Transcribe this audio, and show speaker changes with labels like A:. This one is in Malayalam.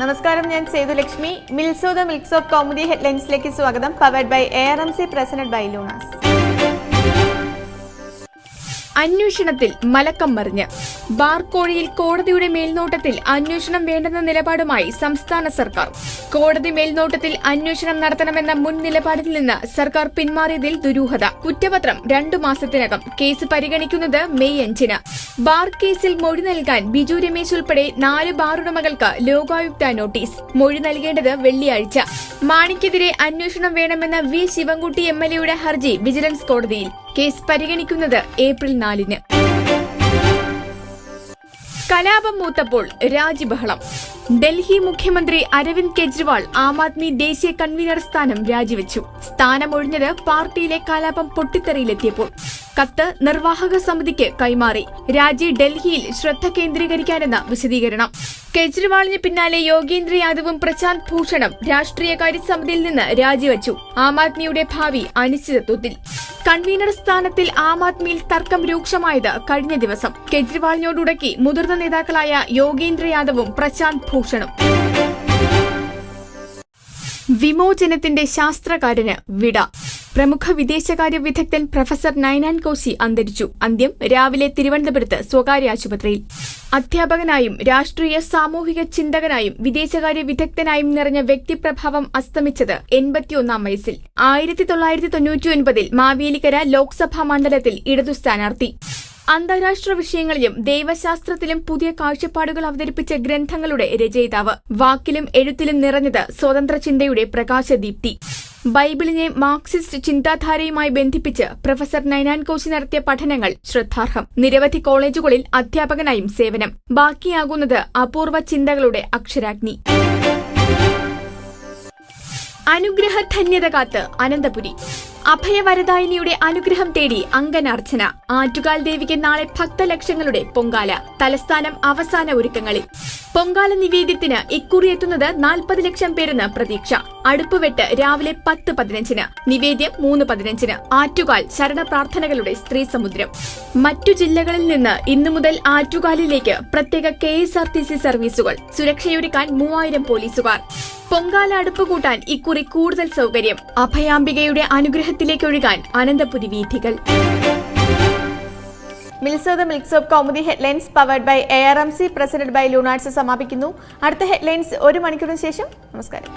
A: നമസ്കാരം ഞാൻ Sethulakshmi Milzo the milks of comedy ഹെഡ്ലൈൻസിലേക്ക് സ്വാഗതം. Powered by A R M C presented by Lunas
B: അന്വേഷണത്തിൽ മലക്കം മറിഞ്ഞ്. ബാർകോഴിയിൽ കോടതിയുടെ മേൽനോട്ടത്തിൽ അന്വേഷണം വേണ്ടെന്ന നിലപാടുമായി സംസ്ഥാന സർക്കാർ. കോടതി മേൽനോട്ടത്തിൽ അന്വേഷണം നടത്തണമെന്ന മുൻ നിലപാടിൽ നിന്ന് സർക്കാർ പിന്മാറിയതിൽ ദുരൂഹത. കുറ്റപത്രം രണ്ടു മാസത്തിനകം കേസ് പരിഗണിക്കുന്നത് മെയ് അഞ്ചിന്. ബാർ കേസിൽ മൊഴി നൽകാൻ ബിജു രമേശ് ഉൾപ്പെടെ നാല് ബാർ ഉടമകൾക്ക് ലോകായുക്ത നോട്ടീസ്. മൊഴി നൽകേണ്ടത് വെള്ളിയാഴ്ച. മാണിക്കെതിരെ അന്വേഷണം വേണമെന്ന വി. ശിവൻകുട്ടി എം. എൽ. എയുടെ ഹർജി വിജിലൻസ് കോടതിയിൽ. കേസ് പരിഗണിക്കുന്നത് ഏപ്രിൽ നാലിന്. കലാപം മൂത്തപ്പോൾ രാജിബഹളം ഡൽഹി മുഖ്യമന്ത്രി അരവിന്ദ് കെജ്രിവാൾ ആം ആദ്മി ദേശീയ കൺവീനർ സ്ഥാനം രാജിവെച്ചു. സ്ഥാനമൊഴിഞ്ഞത് പാർട്ടിയിലെ കലാപം പൊട്ടിത്തെറിയിലെത്തിയപ്പോൾ. കത്ത് നിർവാഹക സമിതിക്ക് കൈമാറി. രാജി ഡൽഹിയിൽ ശ്രദ്ധ കേന്ദ്രീകരിക്കാനെന്ന വിശദീകരണം. കെജ്രിവാളിന് പിന്നാലെ യോഗേന്ദ്ര യാദവും പ്രശാന്ത് ഭൂഷണും രാഷ്ട്രീയകാര്യ സമിതിയിൽ നിന്ന് രാജിവച്ചു. ആം ആദ്മിയുടെ ഭാവി അനിശ്ചിതത്വത്തിൽ കൺവീനർ സ്ഥാനത്തിൽ ആം ആദ്മിയിൽ തർക്കം രൂക്ഷമായത് കഴിഞ്ഞ ദിവസം. കെജ്രിവാളിനോടുടക്കി മുതിർന്ന നേതാക്കളായ യോഗേന്ദ്ര യാദവും പ്രശാന്ത് ഭൂഷണും. വിമോചനത്തിന്റെ ശാസ്ത്രകാരന് വിട. പ്രമുഖ വിദേശകാര്യ വിദഗ്ധൻ പ്രൊഫസർ നൈനാൻ കോശി അന്തരിച്ചു. അന്ത്യം രാവിലെ തിരുവനന്തപുരത്ത് സ്വകാര്യ ആശുപത്രിയിൽ. അധ്യാപകനായും രാഷ്ട്രീയ സാമൂഹിക ചിന്തകനായും വിദേശകാര്യ വിദഗ്ധനായും നിറഞ്ഞ വ്യക്തിപ്രഭാവം അസ്തമിച്ചത് എൺപത്തിയൊന്നാം വയസ്സിൽ. ആയിരത്തി തൊള്ളായിരത്തി തൊണ്ണൂറ്റിയൊൻപതിൽ മാവേലിക്കര ലോക്സഭാ മണ്ഡലത്തിൽ ഇടതു സ്ഥാനാർത്ഥി. അന്താരാഷ്ട്ര വിഷയങ്ങളിലും ദൈവശാസ്ത്രത്തിലും പുതിയ കാഴ്ചപ്പാടുകൾ അവതരിപ്പിച്ച ഗ്രന്ഥങ്ങളുടെ രചയിതാവ്. വാക്കിലും എഴുത്തിലും നിറഞ്ഞത് സ്വതന്ത്ര ചിന്തയുടെ പ്രകാശദീപ്തി. ബൈബിളിനെ മാർക്സിസ്റ്റ് ചിന്താധാരയുമായി ബന്ധിപ്പിച്ച് പ്രൊഫസർ നൈനാൻ കോശി നടത്തിയ പഠനങ്ങൾ ശ്രദ്ധാർഹം. നിരവധി കോളേജുകളിൽ അധ്യാപകനായും സേവനം. ബാക്കിയാകുന്നത് അപൂർവ ചിന്തകളുടെ അക്ഷരാഗ്നി. അനുഗ്രഹ ധന്യത കാത്ത് അനന്തപുരി. അഭയവരദായിനിയുടെ അനുഗ്രഹം തേടി അങ്കനാർച്ചന. ആറ്റുകാൽ ദേവിക്ക് നാളെ ഭക്തലക്ഷങ്ങളുടെ പൊങ്കാല. തലസ്ഥാനം അവസാന ഒരുക്കങ്ങളിൽ. പൊങ്കാല നിവേദ്യത്തിന് ഇക്കുറി എത്തുന്നത് നാൽപ്പത് ലക്ഷം പേരെന്ന് പ്രതീക്ഷ. അടുപ്പുവെട്ട് രാവിലെ പത്ത് പതിനഞ്ചിന്. നിവേദ്യം മൂന്ന് പതിനഞ്ചിന്. ആറ്റുകാൽ ശരണപ്രാർത്ഥനകളുടെ സ്ത്രീ സമുദ്രം. മറ്റു ജില്ലകളിൽ നിന്ന് ഇന്നു മുതൽ ആറ്റുകാലിലേക്ക് പ്രത്യേക K S R T C സർവീസുകൾ. സുരക്ഷയൊരുക്കാൻ മൂവായിരം പോലീസുകാർ. പൊങ്കാല അടുപ്പ് കൂട്ടാൻ ഇക്കുറി കൂടുതൽ സൗകര്യം. അഭയാംബികയുടെ അനുഗ്രഹത്തിലേക്കൊഴുകാൻ അനന്തപുരി വീഥികൾ.
A: Milzo the milks of comedy headlines powered by A R M C presented by Lunarts സമാപിക്കുന്നു. അടുത്ത ഹെഡ്ലൈൻസ് ഒരു മണിക്കൂറിന് ശേഷം. നമസ്കാരം.